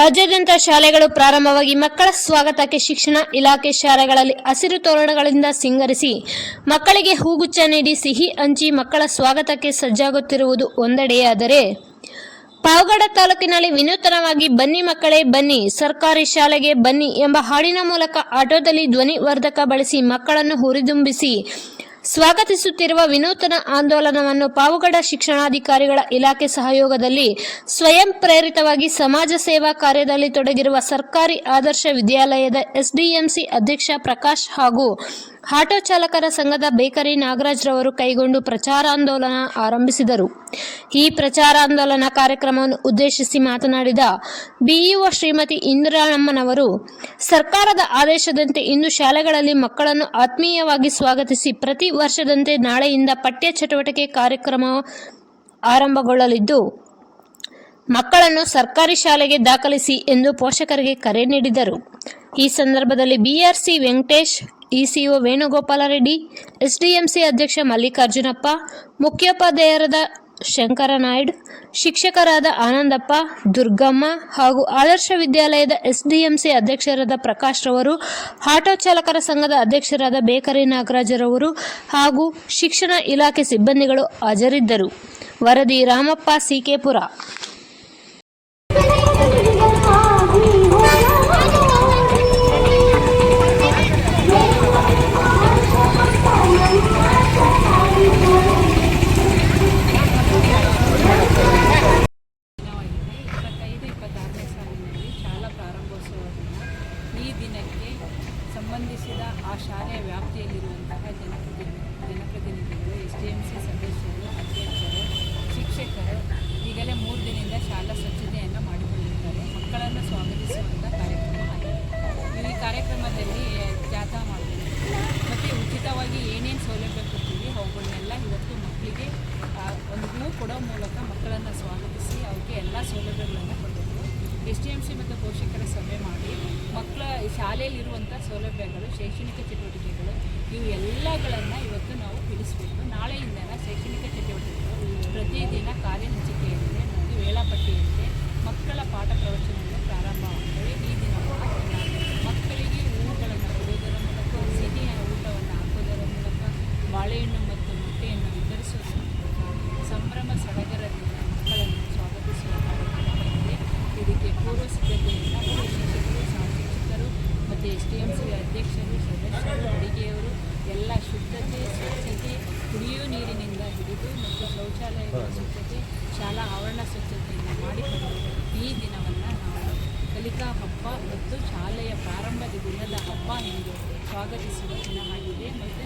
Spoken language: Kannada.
ರಾಜ್ಯಾದ್ಯಂತ ಶಾಲೆಗಳು ಪ್ರಾರಂಭವಾಗಿ ಮಕ್ಕಳ ಸ್ವಾಗತಕ್ಕೆ ಶಿಕ್ಷಣ ಇಲಾಖೆ ಶಾಲೆಗಳಲ್ಲಿ ಹಸಿರು ತೋರಣಗಳಿಂದ ಸಿಂಗರಿಸಿ ಮಕ್ಕಳಿಗೆ ಹೂಗುಚ್ಚ ನೀಡಿ ಸಿಹಿ ಹಂಚಿ ಮಕ್ಕಳ ಸ್ವಾಗತಕ್ಕೆ ಸಜ್ಜಾಗುತ್ತಿರುವುದು ಒಂದೆಡೆಯಾದರೆ ಪಾವಗಡ ತಾಲೂಕಿನಲ್ಲಿ ವಿನೂತನವಾಗಿ ಬನ್ನಿ ಮಕ್ಕಳೇ ಬನ್ನಿ, ಸರ್ಕಾರಿ ಶಾಲೆಗೆ ಬನ್ನಿ ಎಂಬ ಹಾಡಿನ ಮೂಲಕ ಆಟೋದಲ್ಲಿ ಧ್ವನಿವರ್ಧಕ ಬಳಸಿ ಮಕ್ಕಳನ್ನು ಹುರಿದುಂಬಿಸಿ ಸ್ವಾಗತಿಸುತ್ತಿರುವ ವಿನೂತನ ಆಂದೋಲನವನ್ನು ಪಾವಗಡ ಶಿಕ್ಷಣಾಧಿಕಾರಿಗಳ ಇಲಾಖೆ ಸಹಯೋಗದಲ್ಲಿ ಸ್ವಯಂ ಪ್ರೇರಿತವಾಗಿ ಸಮಾಜ ಸೇವಾ ಕಾರ್ಯದಲ್ಲಿ ತೊಡಗಿರುವ ಸರ್ಕಾರಿ ಆದರ್ಶ ವಿದ್ಯಾಲಯದ ಎಸ್ಡಿಎಂಸಿ ಅಧ್ಯಕ್ಷ ಪ್ರಕಾಶ್ ಹಾಗೂ ಆಟೋ ಚಾಲಕರ ಸಂಘದ ಬೇಕರಿ ನಾಗರಾಜ್ ರವರು ಕೈಗೊಂಡು ಪ್ರಚಾರಾಂದೋಲನ ಆರಂಭಿಸಿದರು. ಈ ಪ್ರಚಾರಾಂದೋಲನ ಕಾರ್ಯಕ್ರಮವನ್ನು ಉದ್ದೇಶಿಸಿ ಮಾತನಾಡಿದ ಬಿಇಒ ಶ್ರೀಮತಿ ಇಂದಿರಾಮ್ಮನವರು ಸರ್ಕಾರದ ಆದೇಶದಂತೆ ಇಂದು ಶಾಲೆಗಳಲ್ಲಿ ಮಕ್ಕಳನ್ನು ಆತ್ಮೀಯವಾಗಿ ಸ್ವಾಗತಿಸಿ ಪ್ರತಿ ವರ್ಷದಂತೆ ನಾಳೆಯಿಂದ ಪಠ್ಯ ಚಟುವಟಿಕೆ ಕಾರ್ಯಕ್ರಮ ಆರಂಭಗೊಳ್ಳಲಿದ್ದು, ಮಕ್ಕಳನ್ನು ಸರ್ಕಾರಿ ಶಾಲೆಗೆ ದಾಖಲಿಸಿ ಎಂದು ಪೋಷಕರಿಗೆ ಕರೆ ನೀಡಿದರು. ಈ ಸಂದರ್ಭದಲ್ಲಿ BRC Venkatesh ECO Venugopala Reddy, SDMC ಅಧ್ಯಕ್ಷ ಮಲ್ಲಿಕಾರ್ಜುನಪ್ಪ, ಮುಖ್ಯೋಪಾಧ್ಯಾಯರಾದ ಶಂಕರ ನಾಯ್ಡು ಶಿಕ್ಷಕರಾದ ಆನಂದಪ್ಪ, ದುರ್ಗಮ್ಮ ಹಾಗೂ ಆದರ್ಶ ವಿದ್ಯಾಲಯದ ಎಸ್ಡಿಎಂಸಿ ಅಧ್ಯಕ್ಷರಾದ ಪ್ರಕಾಶ್ ರವರು, ಆಟೋ ಚಾಲಕರ ಸಂಘದ ಅಧ್ಯಕ್ಷರಾದ ಬೇಕರಿ ನಾಗರಾಜರವರು ಹಾಗೂ ಶಿಕ್ಷಣ ಇಲಾಖೆ ಸಿಬ್ಬಂದಿಗಳು ಹಾಜರಿದ್ದರು. ವರದಿ ರಾಮಪ್ಪ ಸಿಕೆಪುರ ಆ ಶಾಲೆಯ ವ್ಯಾಪ್ತಿಯಲ್ಲಿರುವಂತಹ ಜನಪ್ರತಿನಿಧಿ ಜನಪ್ರತಿನಿಧಿಗಳು, ಎಸ್ ಡಿ ಎಂ ಸಿ ಸದಸ್ಯರು, ಅಧ್ಯಕ್ಷರು, ಶಿಕ್ಷಕರು ಈಗಲೇ ಮೂರು ದಿನದಿಂದ ಶಾಲಾ ಸ್ವಚ್ಛತೆಯನ್ನು ಮಾಡಿಕೊಂಡಿರ್ತಾರೆ ಮಕ್ಕಳನ್ನು ಸ್ವಾಗತಿಸುವಂಥ ಕಾರ್ಯಕ್ರಮ ಆಗಿದೆ. ಈ ಕಾರ್ಯಕ್ರಮದಲ್ಲಿ ಜಾಥಾ ಮಾಡಬೇಕು ಮತ್ತು ಉಚಿತವಾಗಿ ಏನೇನು ಸೌಲಭ್ಯ ಕೊಡ್ತೀವಿ, ಅವುಗಳನ್ನೆಲ್ಲ ಇವತ್ತು ಮಕ್ಕಳಿಗೆ ಒಂದು ಕೊಡೋ ಮೂಲಕ ಮಕ್ಕಳನ್ನು ಸ್ವಾಗತಿಸಿ ಅವಕ್ಕೆ ಎಲ್ಲ ಸೌಲಭ್ಯಗಳನ್ನು ಎಸ್ ಡಿ ಎಂ ಸಿ ಮತ್ತು ಪೋಷಕರ ಸಭೆ ಮಾಡಿ ಮಕ್ಕಳ ಶಾಲೆಯಲ್ಲಿರುವಂಥ ಸೌಲಭ್ಯಗಳು, ಶೈಕ್ಷಣಿಕ ಚಟುವಟಿಕೆಗಳು, ಇವು ಎಲ್ಲಗಳನ್ನು ಇವತ್ತು ನಾವು ತಿಳಿಸಬೇಕು ನಾಳೆಯಿಂದ ಶೈಕ್ಷಣಿಕ ಚಟುವಟಿಕೆಗಳು ಪ್ರತಿದಿನ ಕಾರ್ಯಹಂಚಿಕೆಯಂತೆ ಮತ್ತು ವೇಳಾಪಟ್ಟಿಯಂತೆ ಮಕ್ಕಳ ಪಾಠ ಪ್ರವಚನಗಳು ಪ್ರಾರಂಭವಾಗ್ತವೆ. ಈ ದಿನ ಮಕ್ಕಳಿಗೆ ಹೂವುಗಳನ್ನು ಕೊಡುವುದರ ಮೂಲಕ ಸಿಹಿಯ ಊಟವನ್ನು ಹಾಕೋದರ ಮೂಲಕ, ಬಾಳೆಹಣ್ಣು ಮತ್ತು ಮೊಟ್ಟೆಯನ್ನು ವಿತರಿಸುವುದರ ಸಂಭ್ರಮ ಸಡಗರದಿಂದ ಮಕ್ಕಳನ್ನು ಸ್ವಾಗತಿಸುವ ಕಾರ್ಯಕ್ರಮವಾಗಿದೆ ಶಿಕ್ಷಕರು ಶಿಕ್ಷಕರು ಮತ್ತು ಎಸ್ ಡಿ ಎಂ ಸಿ ಅಧ್ಯಕ್ಷರು ಸದಸ್ಯರು ಅಡಿಗೆಯವರು ಎಲ್ಲ ಶುದ್ಧತೆ ಸ್ವಚ್ಛತೆ ಕುಡಿಯುವ ನೀರಿನಿಂದ ಹಿಡಿದು ಮತ್ತು ಶೌಚಾಲಯದ ಸ್ವಚ್ಛತೆ ಶಾಲಾ ಆವರಣ ಸ್ವಚ್ಛತೆಯನ್ನು ಮಾಡಿಕೊಂಡು ಈ ದಿನವನ್ನು ನಾವು ಕಲಿಕಾ ಹಬ್ಬ ಮತ್ತು ಶಾಲೆಯ ಪ್ರಾರಂಭದ ದಿನದ ಹಬ್ಬ ಎಂದು ಸ್ವಾಗತಿಸುವ ದಿನವಾಗಿದೆ ಮತ್ತು